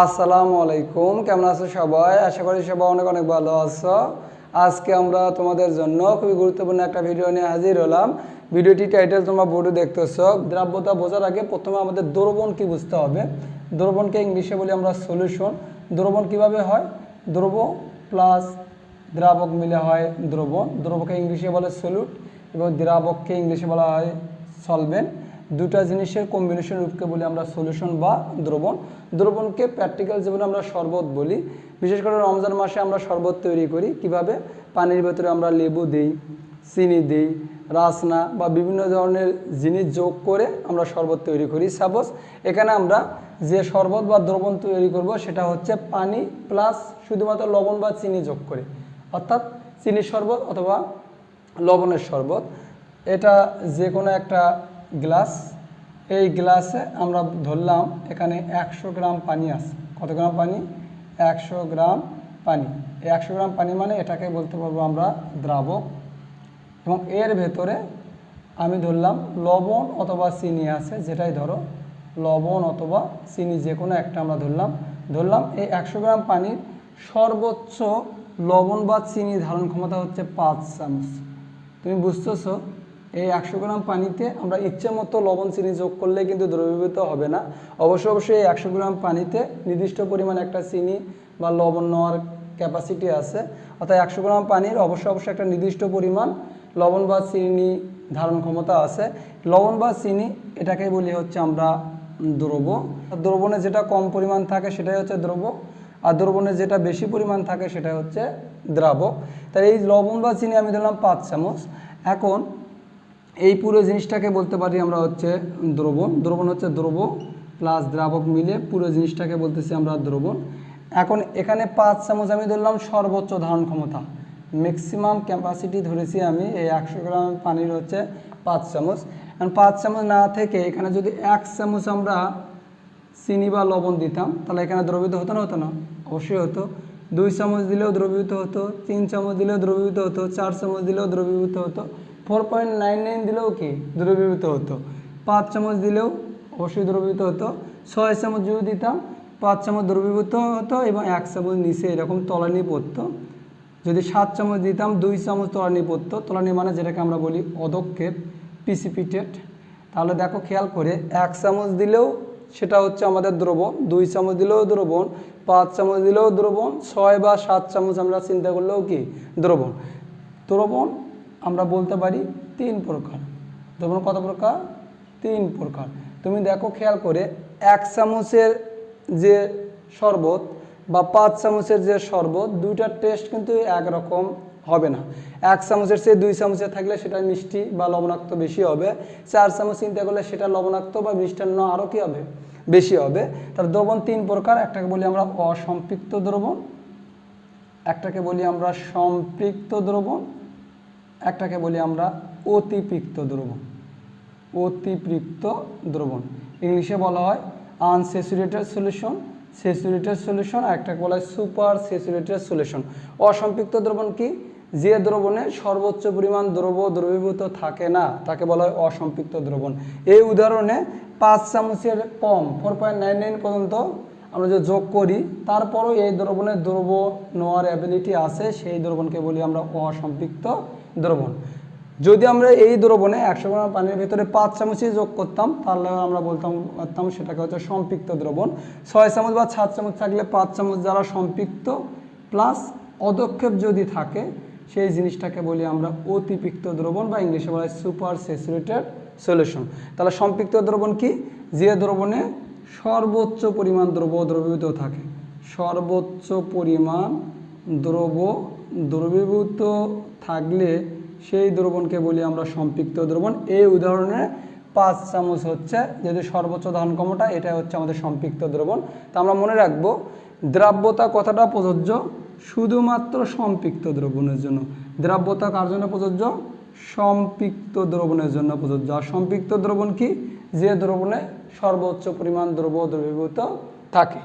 আসসালামু আলাইকুম, কেমন আছো সবাই? আশা করি সবাই অনেক অনেক ভালো আছো। আজকে আমরা তোমাদের জন্য খুবই গুরুত্বপূর্ণ একটা ভিডিও নিয়ে হাজির হলাম। ভিডিওটি টাইটেল তোমরা বোর্ডে দেখতেছো। দ্রাব্যতা বোঝার আগে প্রথমে আমাদের দ্রবণ কি বুঝতে হবে? দ্রবণকে ইংলিশে বলি আমরা সলিউশন দ্রবণ কীভাবে হয়? দ্রব প্লাস দ্রাবক মিলে হয় দ্রবণ। দ্রবকে ইংলিশে বলে সলিউট এবং দ্রাবককে ইংলিশে বলা হয় সলভেন্ট দুটা জিনিসের কম্বিনেশন রূপকে বলি আমরা সলিউশন বা দ্রবণ। দ্রবণকে প্র্যাকটিক্যাল জীবনে আমরা শরবত বলি। বিশেষ করে রমজান মাসে আমরা শরবত তৈরি করি। কীভাবে? পানির ভেতরে আমরা লেবু দিই, চিনি দিই, রাসনা বা বিভিন্ন ধরনের জিনিস যোগ করে আমরা শরবত তৈরি করি। সাপোজ এখানে আমরা যে শরবত বা দ্রবণ তৈরি করব, সেটা হচ্ছে পানি প্লাস শুধুমাত্র লবণ বা চিনি যোগ করে। অর্থাৎ চিনির শরবত অথবা লবণের শরবত। এটা যে কোনো একটা গ্লাস এই গ্লাসে আমরা ধরলাম এখানে একশো গ্রাম পানি আছে। কত গ্রাম পানি? একশো গ্রাম পানি। এই একশো গ্রাম পানি মানে এটাকে বলতে পারব আমরা দ্রাবক। এবং এর ভেতরে আমি ধরলাম লবণ অথবা চিনি আছে, যেটাই ধরো, লবণ অথবা চিনি যে কোনো একটা আমরা ধরলাম। ধরলাম এই একশো গ্রাম পানির সর্বোচ্চ লবণ বা চিনি ধারণ ক্ষমতা হচ্ছে পাঁচ চামচ। তুমি বুঝতেছো? এই একশো গ্রাম পানিতে আমরা ইচ্ছে মতো লবণ চিনি যোগ করলে কিন্তু দ্রবীভূত হবে না। অবশ্য অবশ্যই এই একশো গ্রাম পানিতে নির্দিষ্ট পরিমাণ একটা চিনি বা লবণ নেওয়ার ক্যাপাসিটি আছে। অর্থাৎ একশো গ্রাম পানির অবশ্য অবশ্যই একটা নির্দিষ্ট পরিমাণ লবণ বা চিনি ধারণ ক্ষমতা আছে। লবণ বা চিনি এটাকে বলি হচ্ছে আমরা দ্রব। দ্রবণে যেটা কম পরিমাণ থাকে সেটাই হচ্ছে দ্রব। আর দ্রবণে যেটা বেশি পরিমাণ থাকে সেটা হচ্ছে দ্রাবক। তাহলে এই লবণ বা চিনি আমি দিলাম পাঁচ চামচ। এখন এই পুরো জিনিসটাকে বলতে পারি আমরা হচ্ছে দ্রবণ। দ্রবণ হচ্ছে দ্রব প্লাস দ্রাবক মিলে পুরো জিনিসটাকে বলতেছি আমরা দ্রবণ। এখন এখানে পাঁচ চামচ আমি ধরলাম সর্বোচ্চ ধারণ ক্ষমতা। ম্যাক্সিমাম ক্যাপাসিটি ধরেছি আমি এই একশো গ্রাম পানির হচ্ছে পাঁচ চামচ। এখন পাঁচ চামচ না থেকে এখানে যদি এক চামচ আমরা চিনি বা লবণ দিতাম, তাহলে এখানে দ্রবীভূত হতো না হতো না? অবশ্যই হতো। দুই চামচ দিলেও দ্রবীভূত হতো, তিন চামচ দিলেও দ্রবীভূত হতো, চার চামচ দিলেও দ্রবীভূত হতো। ফোর পয়েন্ট নাইন নাইন দিলেও কি দ্রবীভূত হতো? পাঁচ চামচ দিলেও অবশ্যই দ্রবীভূত হতো। ছয় চামচ যদি দিতাম, পাঁচ চামচ দ্রবীভূত হতো এবং এক চামচ নিচে এরকম তলানি পড়তো। যদি সাত চামচ দিতাম, দুই চামচ তলানি পড়তো। তলানি মানে যেটাকে আমরা বলি অদক্ষেপ পিসিপিটেড তাহলে দেখো, খেয়াল করে, এক চামচ দিলেও সেটা হচ্ছে আমাদের দ্রবণ, দুই চামচ দিলেও দ্রবণ, পাঁচ চামচ দিলেও দ্রবণ, ছয় বা সাত চামচ আমরা চিন্তা করলেও কি? দ্রবণ। দ্রবণ আমরা বলতে পারি তিন প্রকার। দ্রবণ কত প্রকার? তিন প্রকার। তুমি দেখো খেয়াল করে এক চামচের যে শরবত বা পাঁচ চামচের যে শরবত, দুইটার টেস্ট কিন্তু একরকম হবে না। এক চামচের চেয়ে দুই চামচের থাকলে সেটা মিষ্টি বা লবণাক্ত বেশি হবে। চার চামচ চিন্তা করলে সেটা লবণাক্ত বা মিষ্টান্ন আরও কী হবে? বেশি হবে। তার দ্রবণ তিন প্রকার, একটাকে বলি আমরা অসম্পৃক্ত দ্রবণ, একটাকে বলি আমরা সম্পৃক্ত দ্রবণ একটাকে বলি আমরা অতিপৃক্ত দ্রবণ। অতিপৃক্ত দ্রবণ। ইংলিশে বলা হয় আনস্যাচুরেটেড সলিউশন স্যাচুরেটেড সলিউশন আর একটাকে বলা হয় সুপার স্যাচুরেটেড সলিউশন অসম্পৃক্ত দ্রবণ কি? যে দ্রবণে সর্বোচ্চ পরিমাণ দ্রব দ্রবীভূত থাকে না, তাকে বলা হয় অসম্পৃক্ত দ্রবণ। এই উদাহরণে পাঁচ চামচের কম ফোর পয়েন্ট নাইন নাইন পর্যন্ত আমরা যে যোগ করি, তারপরও এই দ্রবণের দ্রব নেওয়ার অ্যাবিলিটি আছে, সেই দ্রবণকে বলি আমরা অসম্পৃক্ত দ্রবণ। যদি আমরা এই দ্রবণে একশো গ্রাম পানির ভেতরে পাঁচ চামচই যোগ করতাম, তাহলে আমরা বলতাম, পারতাম সেটাকে হচ্ছে সম্পৃক্ত দ্রবণ। ছয় চামচ বা সাত চামচ থাকলে পাঁচ চামচ যারা সম্পৃক্ত, প্লাস অদক্ষেপ যদি থাকে, সেই জিনিসটাকে বলি আমরা অতিপিক্ত দ্রবণ বা ইংলিশে বলা হয় সুপার স্যাচুরেটেড সলিউশন। তাহলে সম্পৃক্ত দ্রবণ কি? যে দ্রবণে সর্বোচ্চ পরিমাণ দ্রব দ্রবীভূত থাকে। সর্বোচ্চ পরিমাণ দ্রব দ্রবীভূত থাকলে সেই দ্রবণকে বলি আমরা সম্পৃক্ত দ্রবণ। এই উদাহরণে পাঁচ চামচ হচ্ছে যদি সর্বোচ্চ ধারণ ক্ষমতা এটা হচ্ছে আমাদের সম্পৃক্ত দ্রবণ। তা আমরা মনে রাখব, দ্রাব্যতা কথাটা প্রযোজ্য? শুধুমাত্র সম্পৃক্ত দ্রবণের জন্য। দ্রাব্যতা কার জন্য প্রযোজ্য? সম্পৃক্ত দ্রবণের জন্য প্রযোজ্য। আর সম্পৃক্ত দ্রবণ কি? যে দ্রবণে সর্বোচ্চ পরিমাণ দ্রব্য দ্রবীভূত থাকে।